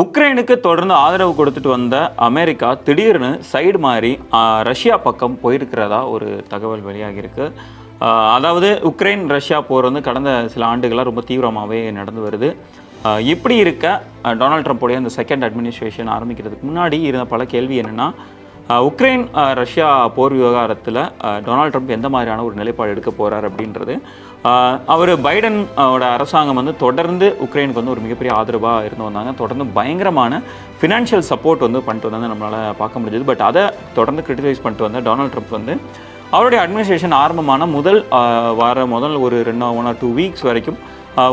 உக்ரைனுக்கு தொடர்ந்து ஆதரவு கொடுத்துட்டு வந்த அமெரிக்கா திடீர்னு சைடு மாறி ரஷ்யா பக்கம் போயிருக்கிறதா ஒரு தகவல் வெளியாகியிருக்கு. அதாவது உக்ரைன் ரஷ்யா போர் வந்து கடந்த சில ஆண்டுகளாக ரொம்ப தீவிரமாகவே நடந்து வருது. இப்படி இருக்க டொனால்ட் ட்ரம்ப்புடைய அந்த செகண்ட் அட்மினிஸ்ட்ரேஷன் ஆரம்பிக்கிறதுக்கு முன்னாடி இருந்த பல கேள்வி என்னென்னா உக்ரைன் ரஷ்யா போர் விவகாரத்தில் டொனால்ட் ட்ரம்ப் எந்த மாதிரியான ஒரு நிலைப்பாடு எடுக்க போகிறார் அப்படின்றது அவர் பைடன் அரசாங்கம் வந்து தொடர்ந்து உக்ரைனுக்கு வந்து ஒரு மிகப்பெரிய ஆதரவாக இருந்து வந்தாங்க. தொடர்ந்து பயங்கரமான ஃபினான்ஷியல் சப்போர்ட் வந்து பண்ணிட்டு வந்தாங்க நம்மளால் பார்க்க முடிஞ்சது. பட் அதை தொடர்ந்து கிரிட்டிசைஸ் பண்ணிட்டு வந்த டொனால்ட் ட்ரம்ப் வந்து அவருடைய அட்மினிஸ்ட்ரேஷன் ஆரம்பமான முதல் வார முதல் ஒரு ரெண்டு ஒன் ஆர் டூ வீக்ஸ் வரைக்கும்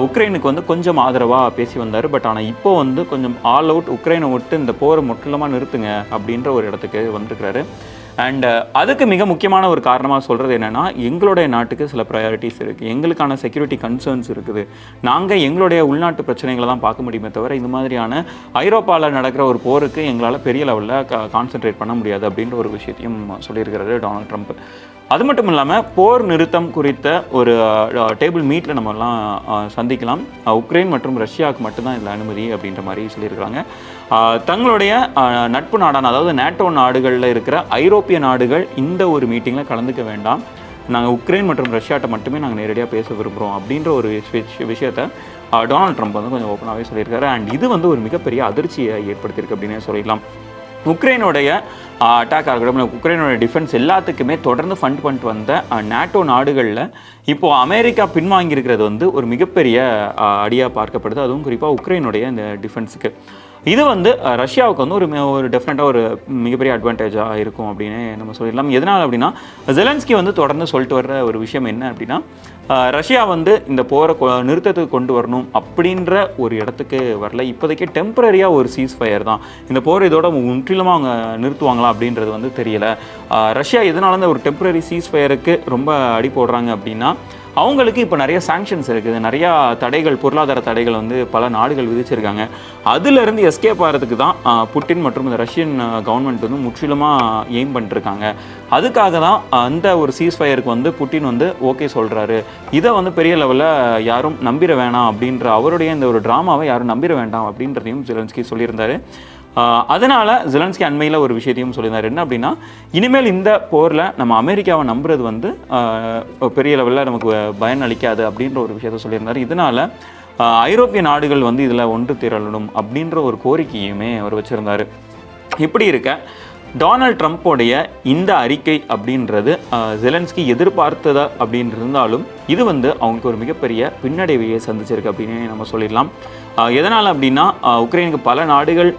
உக்ரைனுக்கு வந்து கொஞ்சம் ஆதரவாக பேசி வந்தார். பட் ஆனால் இப்போ வந்து கொஞ்சம் ஆல் அவுட் உக்ரைனை விட்டு இந்த போரை முற்றிலுமாக நிறுத்துங்க அப்படின்ற ஒரு இடத்துக்கு வந்திருக்கிறாரு. அண்ட் அதுக்கு மிக முக்கியமான ஒரு காரணமாக சொல்கிறது என்னென்னா எங்களுடைய நாட்டுக்கு சில ப்ரையாரிட்டிஸ் இருக்குது எங்களுக்கான செக்யூரிட்டி கன்சர்ன்ஸ் இருக்குது. நாங்கள் எங்களுடைய உள்நாட்டு பிரச்சனைகளை தான் பார்க்க முடியுமே தவிர இந்த மாதிரியான ஐரோப்பாவில் நடக்கிற ஒரு போருக்கு எங்களால் பெரிய லெவலில் கான்சென்ட்ரேட் பண்ண முடியாது அப்படின்ற ஒரு விஷயத்தையும் சொல்லியிருக்கிறாரு டொனால்ட் ட்ரம்ப். அது மட்டும் இல்லாமல் போர் நிறுத்தம் குறித்த ஒரு டேபிள் மீட்டில் நம்ம எல்லாம் சந்திக்கலாம். உக்ரைன் மற்றும் ரஷ்யாவுக்கு மட்டும்தான் இதில் அனுமதி அப்படின்ற மாதிரி சொல்லியிருக்கிறாங்க. தங்களுடைய நட்பு நாடான அதாவது நேட்டோ நாடுகளில் இருக்கிற ஐரோப்பிய நாடுகள் இந்த ஒரு மீட்டிங்கில் கலந்துக்க வேண்டாம். நாங்கள் உக்ரைன் மற்றும் ரஷ்யாட்ட மட்டுமே நாங்கள் நேரடியாக பேச விரும்புகிறோம் அப்படின்ற ஒரு விஷயத்தை டொனால்ட் ட்ரம்ப் வந்து கொஞ்சம் ஓப்பனாகவே சொல்லியிருக்காரு. அண்ட் இது வந்து ஒரு மிகப்பெரிய அதிர்ச்சியை ஏற்படுத்தியிருக்கு அப்படின்னே சொல்லிடலாம். உக்ரைனுடைய அட்டாக்காக இருக்கட்டும் உக்ரைனோட டிஃபென்ஸ் எல்லாத்துக்குமே தொடர்ந்து ஃபண்ட் பண்ணிட்டு வந்த நேட்டோ நாடுகளில் இப்போது அமெரிக்கா பின்வாங்கியிருக்கிறது வந்து ஒரு மிகப்பெரிய அடியாக பார்க்கப்படுது. அதுவும் குறிப்பாக உக்ரைனுடைய இந்த டிஃபென்ஸுக்கு இது வந்து ரஷ்யாவுக்கு வந்து ஒரு ஒரு டெஃபினட்டாக ஒரு மிகப்பெரிய அட்வான்டேஜாக இருக்கும் அப்படின்னு நம்ம சொல்லிடலாம். எதனால் அப்படின்னா ஜெலன்ஸ்கி வந்து தொடர்ந்து சொல்லிட்டு வர்ற ஒரு விஷயம் என்ன அப்படின்னா ரஷ்யா வந்து இந்த போரை கொ- நிறுத்தத்துக்கு கொண்டு வரணும் அப்படின்ற ஒரு இடத்துக்கு வரல. இப்போதைக்கு டெம்பரரியாக ஒரு சீஸ் ஃபயர் தான். இந்த போர் இதோட முற்றிலுமாக அவங்க நிறுத்துவாங்களா அப்படின்றது வந்து தெரியல. ரஷ்யா எதனால இந்த ஒரு டெம்பரரி சீஸ் ஃபயருக்கு ரொம்ப அடி போடுறாங்க அப்படின்னா அவங்களுக்கு இப்போ நிறைய சாங்ஷன்ஸ் இருக்குது. நிறையா தடைகள் பொருளாதார தடைகள் வந்து பல நாடுகள் விதிச்சிருக்காங்க. அதுலேருந்து எஸ்கேப் ஆகிறதுக்கு தான் புட்டின் மற்றும் இந்த ரஷ்யன் கவர்மெண்ட் வந்து முற்றிலுமாக எய்ம் பண்ணிட்டுருக்காங்க அதுக்காக தான் அந்த ஒரு சீஸ் ஃபயருக்கு வந்து புட்டின் வந்து ஓகே சொல்கிறாரு இதை வந்து பெரிய லெவலில் யாரும் நம்பிட வேணாம் அப்படின்ற அவருடைய இந்த ஒரு ட்ராமாவை யாரும் நம்பிட வேண்டாம் அப்படின்றதையும் ஜெலன்ஸ்கி சொல்லியிருந்தாரு. அதனால் ஜெலன்ஸ்கி அண்மையில் ஒரு விஷயத்தையும் சொல்லியிருந்தார். என்ன அப்படின்னா இனிமேல் இந்த போரில் நம்ம அமெரிக்காவை நம்புறது வந்து பெரிய லெவலில் நமக்கு பயன் அளிக்காது அப்படின்ற ஒரு விஷயத்த சொல்லியிருந்தார். இதனால் ஐரோப்பிய நாடுகள் வந்து இதில் ஒன்று திரளணும் அப்படின்ற ஒரு கோரிக்கையுமே அவர் வச்சுருந்தார். இப்படி இருக்க? டொனால்ட் ட்ரம்ப்போடைய இந்த அறிக்கை அப்படின்றது ஜெலன்ஸ்கி எதிர்பார்த்ததா அப்படின்னு இருந்தாலும் இது வந்து அவங்களுக்கு ஒரு மிகப்பெரிய பின்னடைவையை சந்திச்சிருக்கு அப்படின்னு நம்ம சொல்லிடலாம். எதனால் அப்படின்னா உக்ரைனுக்கு பல நாடுகள்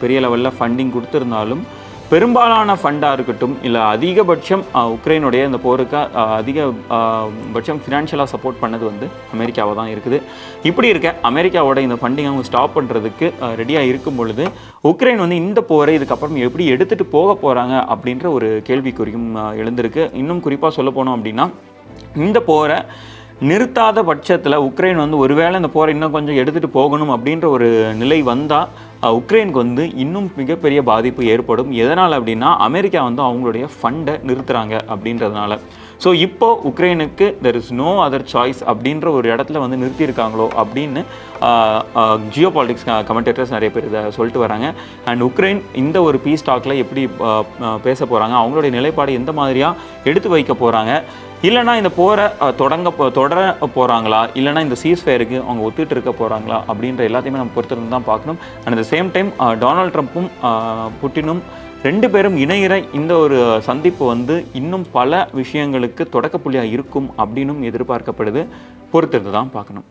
பெரிய லெவலில் ஃபண்டிங் கொடுத்துருந்தாலும் பெரும்பாலான ஃபண்டாக இருக்கட்டும் இல்லை அதிகபட்சம் உக்ரைனுடைய இந்த போருக்கு அதிக பட்சம் ஃபினான்ஷியலாக சப்போர்ட் பண்ணது வந்து அமெரிக்காவாக தான் இருக்குது. இப்படி இருக்க அமெரிக்காவோட இந்த ஃபண்டிங் அவங்க ஸ்டாப் பண்ணுறதுக்கு ரெடியாக இருக்கும் பொழுது உக்ரைன் வந்து இந்த போரை இதுக்கப்புறம் எப்படி எடுத்துகிட்டு போக போகிறாங்க அப்படின்ற ஒரு கேள்விக்குறியும் எழுந்திருக்கு. இன்னும் குறிப்பாக சொல்ல போனோம் அப்படின்னா இந்த போரை நிறுத்தாத பட்சத்தில் உக்ரைன் வந்து ஒருவேளை இந்த போரை இன்னும் கொஞ்சம் எடுத்துகிட்டு போகணும் அப்படின்ற ஒரு நிலை வந்தால் உக்ரைனுக்கு வந்து இன்னும் மிகப்பெரிய பாதிப்பு ஏற்படும். எதனால் அப்படின்னா அமெரிக்கா வந்து அவங்களுடைய ஃபண்டை நிறுத்துகிறாங்க அப்படின்றதுனால. ஸோ இப்போது உக்ரைனுக்கு there is no other choice அப்படின்ற ஒரு இடத்துல வந்து நிறுத்தியிருக்காங்களோ அப்படின்னு ஜியோ பாலிட்டிக்ஸ் கமெண்டேட்டர்ஸ் நிறைய பேர் இதை சொல்லிட்டு வராங்க. அண்ட் உக்ரைன் இந்த ஒரு பீஸ் டாக்கில் எப்படி பேச போகிறாங்க அவங்களுடைய நிலைப்பாடு எந்த மாதிரியாக எடுத்து வைக்க போகிறாங்க இல்லைனா இந்த போரை தொடங்க போ- தொடர போகிறாங்களா இல்லைனா இந்த சீஸ் ஃபயருக்கு அவங்க ஒத்துட்டு இருக்க போகிறாங்களா அப்படின்ற எல்லாத்தையுமே நம்ம பொறுத்திருந்து தான் பார்க்கணும். And at same time Donald ட்ரம்ப்பும் புட்டினும் ரெண்டு பேரும் இணையிற இந்த ஒரு சந்திப்பு வந்து இன்னும் பல விஷயங்களுக்கு தொடக்க புள்ளியாக இருக்கும் அப்படின்னும் எதிர்பார்க்கப்படுது. பொறுத்திருந்து தான் பார்க்கணும்.